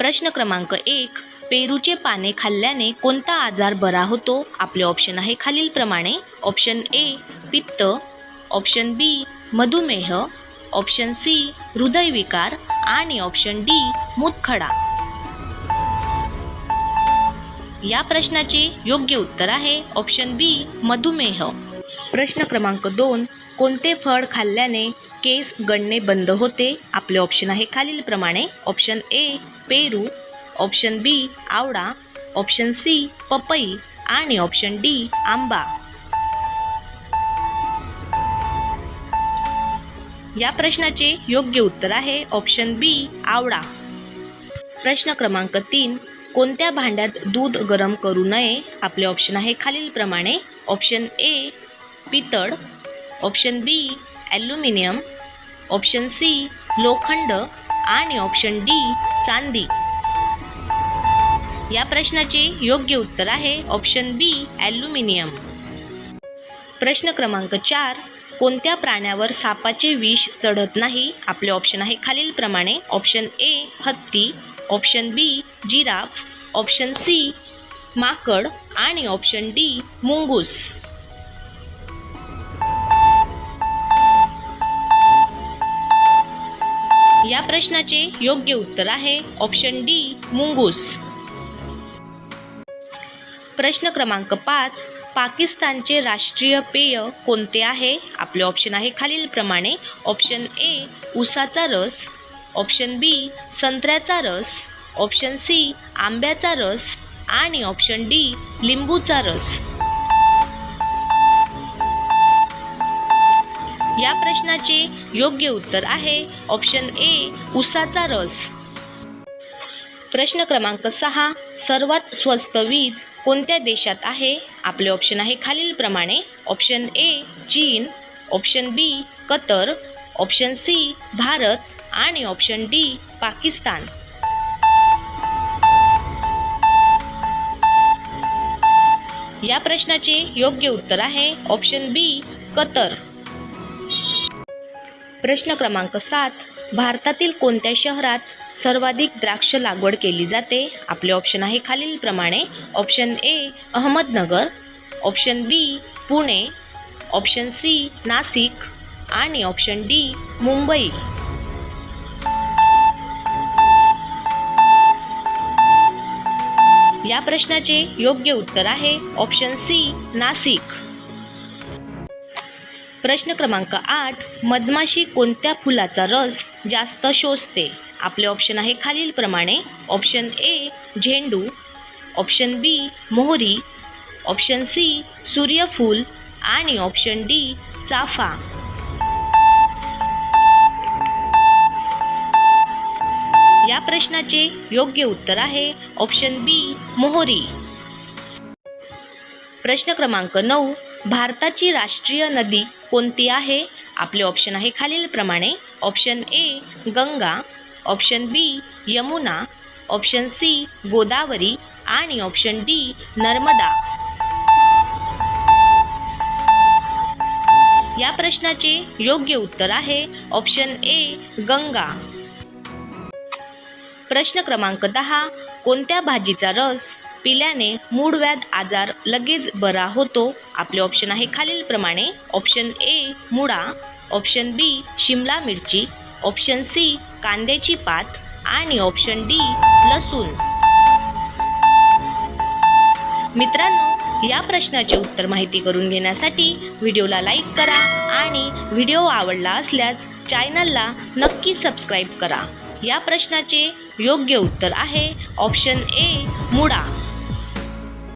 प्रश्न क्रमांक एक पेरूचे पाने खाल्ल्याने कोणता आजार बरा होतो? आपले ऑप्शन आहे खालीलप्रमाणे. ऑप्शन ए पित्त. ऑप्शन बी मधुमेह. ऑप्शन सी हृदयविकार. आणि ऑप्शन डी मूतखडा. या प्रश्नाचे योग्य उत्तर आहे. ऑप्शन बी मधुमेह. प्रश्न क्रमांक दोन कोणते फळ खाल्ल्याने केस गणणे बंद होते? आपले ऑप्शन आहे खालीलप्रमाणे. ऑप्शन ए पेरू ऑप्शन बी आवळा ऑप्शन सी पपई आणि ऑप्शन डी आंबा. या प्रश्नाचे योग्य उत्तर आहे ऑप्शन बी आवळा. प्रश्न क्रमांक तीन कोणत्या भांड्यात दूध गरम करू नये? आपले ऑप्शन आहे खालीलप्रमाणे. ऑप्शन ए पितळ. Option B aluminium option C लोखंड. आणि ऑप्शन डी चांदी. या प्रश्नाचे योग्य उत्तर आहे ऑप्शन बी ॲल्युमिनियम प्रश्न क्रमांक चार कोणत्या प्राण्यावर सापाचे विष चढत नाही? आपले ऑप्शन आहे खालीलप्रमाणे. ऑप्शन ए हत्ती. Option B giraffe. Option C माकड. आणि ऑप्शन डी मुंगूस. या प्रश्नाचे योग्य उत्तर आहे ऑप्शन डी मुंगूस. प्रश्न क्रमांक पाच पाकिस्तानचे राष्ट्रीय पेय कोणते आहे? आपले ऑप्शन आहे खालीलप्रमाणे. ऑप्शन ए उसाचा रस. ऑप्शन बी संत्र्याचा रस. ऑप्शन सी आंब्याचा रस. आणि ऑप्शन डी लिंबूचा रस. या प्रश्नाचे योग्य उत्तर आहे. ऑप्शन ए उसाचा रस. प्रश्न क्रमांक सहा सर्वात स्वस्त वीज कोणत्या देशात आहे? आपले ऑप्शन आहे खालीलप्रमाणे. ऑप्शन ए चीन. Option B Qatar. Option C Bharat. आणि ऑप्शन डी पाकिस्तान. या प्रश्नाचे योग्य उत्तर आहे. Option B Qatar. प्रश्न क्रमांक सात. भारतातील कोणत्या शहरात सर्वाधिक द्राक्ष लागवड केली जाते? आपले ऑप्शन आहे खालीलप्रमाणे option A Ahmednagar. Option B Pune. Option C Nashik. आणि ऑप्शन डी मुंबई. या प्रश्नाचे योग्य उत्तर आहे. Option C Nashik. प्रश्न क्रमांक आठ मधमाशी कोणत्या फुलाचा रस जास्त शोषते? आपले ऑप्शन आहे खालीलप्रमाणे ऑप्शन ए झेंडू. ऑप्शन बी मोहरी. ऑप्शन सी सूर्यफूल. आणि ऑप्शन डी चाफा. या प्रश्नाचे योग्य उत्तर आहे ऑप्शन बी मोहरी. प्रश्न क्रमांक नऊ भारताची राष्ट्रीय नदी कोणती आहे? आपले ऑप्शन आहे खालीलप्रमाणे. Option A Ganga. Option B Yamuna. Option C Godavari. आणि ऑप्शन डी नर्मदा. या प्रश्नाचे योग्य उत्तर आहे ऑप्शन ए गंगा. प्रश्न क्रमांक दहा कोणत्या भाजीचा रस पिल्याने मूळव्याध आजार लगेच बरा होतो. आपले ऑप्शन आहे खालीलप्रमाणे. ऑप्शन ए मुळा ऑप्शन बी शिमला मिरची. ऑप्शन सी कांद्याची पात. आणि ऑप्शन डी लसूण. मित्रांनो या प्रश्नाचे उत्तर माहिती करून घेण्यासाठी व्हिडिओला लाईक करा आणि व्हिडिओ आवडला असल्यास चॅनलला नक्की सबस्क्राईब करा. या प्रश्नाचे योग्य उत्तर आहे ऑप्शन ए मुळा